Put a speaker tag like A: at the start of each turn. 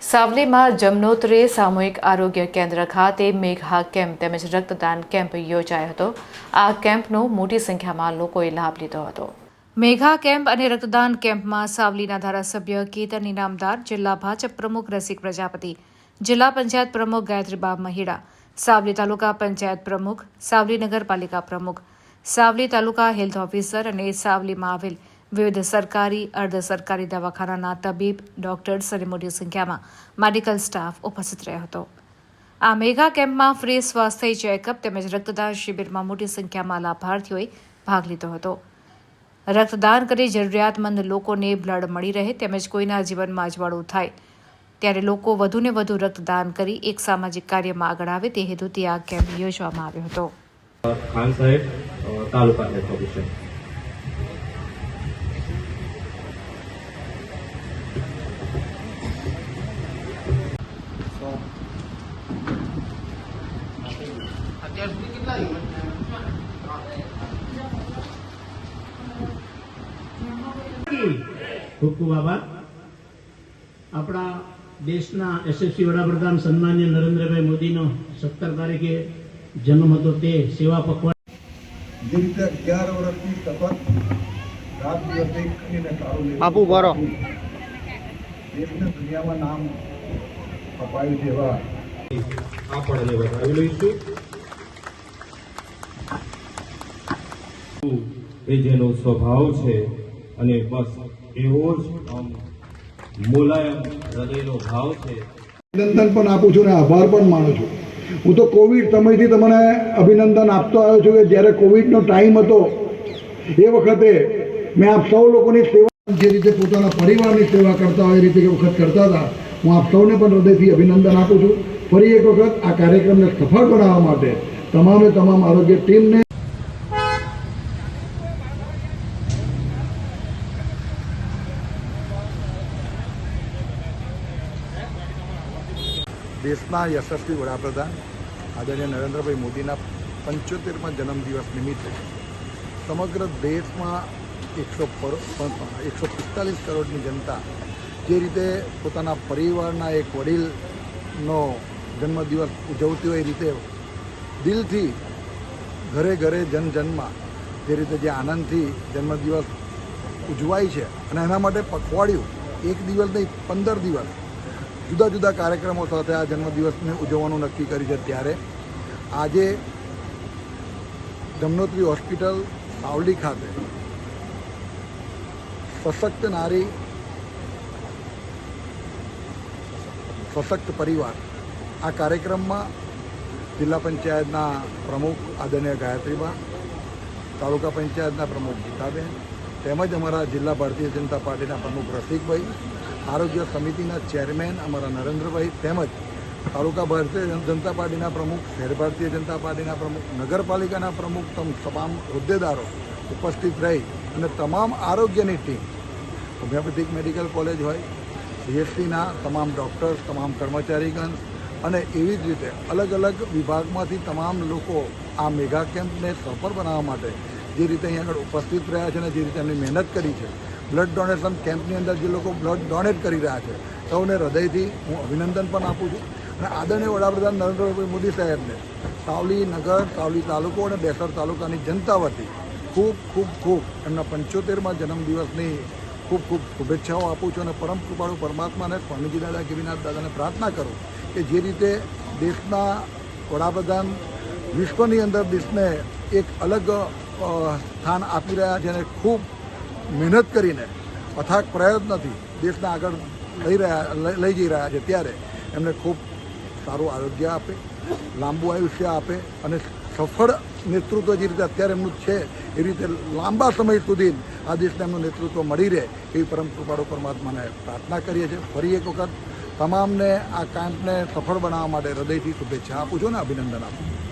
A: સાવલીમાં જમનોત્રી સામૂહિક આરોગ્ય કેન્દ્ર ખાતે મેઘા કેમ્પ તેમજ રક્તદાન કેમ્પ યોજાયો હતો. આ કેમ્પનો મોટી સંખ્યામાં લોકોએ લાભ લીધો હતો. મેઘા કેમ્પ અને રક્તદાન કેમ્પમાં સાવલીના ધારાસભ્ય કેતન ઇનામદાર જિલ્લા ભાજપ પ્રમુખ રસિક પ્રજાપતિ, જિલ્લા પંચાયત પ્રમુખ ગાયત્રીબા મહિડા, સાવલી તાલુકા પંચાયત પ્રમુખ, સાવલી નગરપાલિકા પ્રમુખ, સાવલી તાલુકા હેલ્થ ઓફિસર અને સાવલીમાં આવેલ વિવિધ સરકારી અર્ધ સરકારી દવાખાનાના તબીબ ડોક્ટર્સ અને મોટી સંખ્યામાં મેડિકલ સ્ટાફ ઉપસ્થિત રહ્યો હતો. આ મેગા કેમ્પમાં ફ્રી સ્વાસ્થ્ય ચેકઅપ તેમજ રક્તદાન શિબિરમાં મોટી સંખ્યામાં લાભાર્થીઓએ ભાગ લીધો હતો. રક્તદાન કરી જરૂરિયાતમંદ લોકોને બ્લડ મળી રહે તેમજ કોઈના જીવનમાં અજવાળું થાય. ત્યારે લોકો વધુને વધુ રક્તદાન કરી એક સામાજિક કાર્યમાં આગળ આવે તે હેતુથી આ કેમ્પ યોજવામાં આવ્યો હતો.
B: ખાન સાહેબ તાલુકા
C: ખૂબ ખૂબ આભાર આપણા દેશના યશસ્વી વડાપ્રધાન સન્માન્ય નરેન્દ્રભાઈ મોદીનો સત્તર તારીખે જન્મ હતો તે સેવા પખવાડ.
D: જે રીતે અગિયાર વર્ષથી સતત રાત દિવસ એક કરીને સારું લેવું
E: બરો.
D: દેશને દુનિયામાં નામ અપાયું છે
B: આપણને વધાવી લઈશું. એ જેનો સ્વભાવ છે અને બસ એવો જ મુલાયમ હૃદયનો ભાવ છે.
D: અભિનંદન પણ આપું છું અને આભાર પણ માનું છું. હું તો કોવિડ સમયથી તમને અભિનંદન આપતો આવ્યો છું કે જ્યારે કોવિડનો ટાઈમ હતો, એ વખતે મેં આપ સૌ લોકોની સેવા જે રીતે પોતાના પરિવારની સેવા કરતા હોય, એ રીતે એ વખત કરતા હતા. હું આપ સૌને પણ હૃદયથી અભિનંદન આપું છું. ફરી એક વખત આ કાર્યક્રમને સફળ બનાવવા માટે તમામે તમામ આરોગ્ય ટીમને દેશના યશસ્વી વડાપ્રધાન આદરણીય નરેન્દ્રભાઈ મોદીના પંચોતેરમાં જન્મદિવસ નિમિત્તે સમગ્ર દેશમાં એકસો એકસો પિસ્તાલીસ કરોડની જનતા જે રીતે પોતાના પરિવારના એક વડીલનો જન્મદિવસ ઉજવતી હોય એ રીતે દિલથી ઘરે ઘરે જન જનમાં જે રીતે જે આનંદથી જન્મદિવસ ઉજવાય છે અને એના માટે પખવાડિયું એક દિવસ નહીં, પંદર દિવસ જુદા જુદા કાર્યક્રમો સાથે આ જન્મદિવસને ઉજવવાનું નક્કી કર્યું છે ત્યારે આજે જમનોત્રી હોસ્પિટલ સાવલી ખાતે સશક્ત નારી, સશક્ત પરિવાર આ કાર્યક્રમમાં જિલ્લા પંચાયતના પ્રમુખ આદરણીય ગાયત્રીબા, તાલુકા પંચાયતના પ્રમુખ ગીતાબેન તેમજ અમારા જિલ્લા ભારતીય જનતા પાર્ટીના પ્રમુખ રસિકભાઈ આરોગ્ય સમિતિના ચેરમેન અમારા નરેન્દ્રભાઈ તેમજ તાલુકા ભારતીય જનતા પાર્ટીના પ્રમુખ, શહેર ભારતીય જનતા પાર્ટીના પ્રમુખ, નગરપાલિકાના પ્રમુખ તમ તમામ હોદ્દેદારો ઉપસ્થિત રહી અને તમામ આરોગ્યની ટીમ, હોમિયોપેથિક મેડિકલ કોલેજ હોય સીએસસીના તમામ ડૉક્ટર્સ, તમામ કર્મચારીગણ અને એવી જ રીતે અલગ અલગ વિભાગમાંથી તમામ લોકો આ મેગા કેમ્પને સફળ બનાવવા માટે જે રીતે અહીં આગળ ઉપસ્થિત રહ્યા છે અને જે રીતે એમની મહેનત કરી છે બ્લડ ડોનેશન કેમ્પની અંદર જે લોકો બ્લડ ડોનેટ કરી રહ્યા છે, સૌને હૃદયથી હું અભિનંદન પણ આપું છું. અને આદરણીય વડાપ્રધાન નરેન્દ્રભાઈ મોદી સાહેબને સાવલી નગર, સાવલી તાલુકો અને બેસર તાલુકાની જનતા વતી ખૂબ ખૂબ ખૂબ એમના પંચોતેરમાં જન્મદિવસની ખૂબ ખૂબ શુભેચ્છાઓ આપું છું અને પરમ કૃપાળુ પરમાત્માને સ્વામીજી દાદા, ગિરિનાથ દાદાને પ્રાર્થના કરું કે જે રીતે દેશના વડાપ્રધાન વિશ્વની અંદર દેશને એક અલગ સ્થાન આપી રહ્યા છે અને ખૂબ મહેનત કરીને અથાગ પ્રયત્નથી દેશને આગળ લઈ રહ્યા, લઈ- જઈ રહ્યા છે. ત્યારે એમને ખૂબ સારું આરોગ્ય આપે, લાંબુ આયુષ્ય આપે અને સફળ નેતૃત્વ જે રીતે અત્યારે એમનું છે, એ રીતે લાંબા સમય સુધી આ દેશને એમનું નેતૃત્વ મળી રહે એવી પરમ કૃપાળુ પરમાત્માને પ્રાર્થના કરીએ છીએ. ફરી એક વખત તમામને આ કાંટને સફળ બનાવવા માટે હૃદયથી શુભેચ્છા આપું છું અને અભિનંદન આપું છું.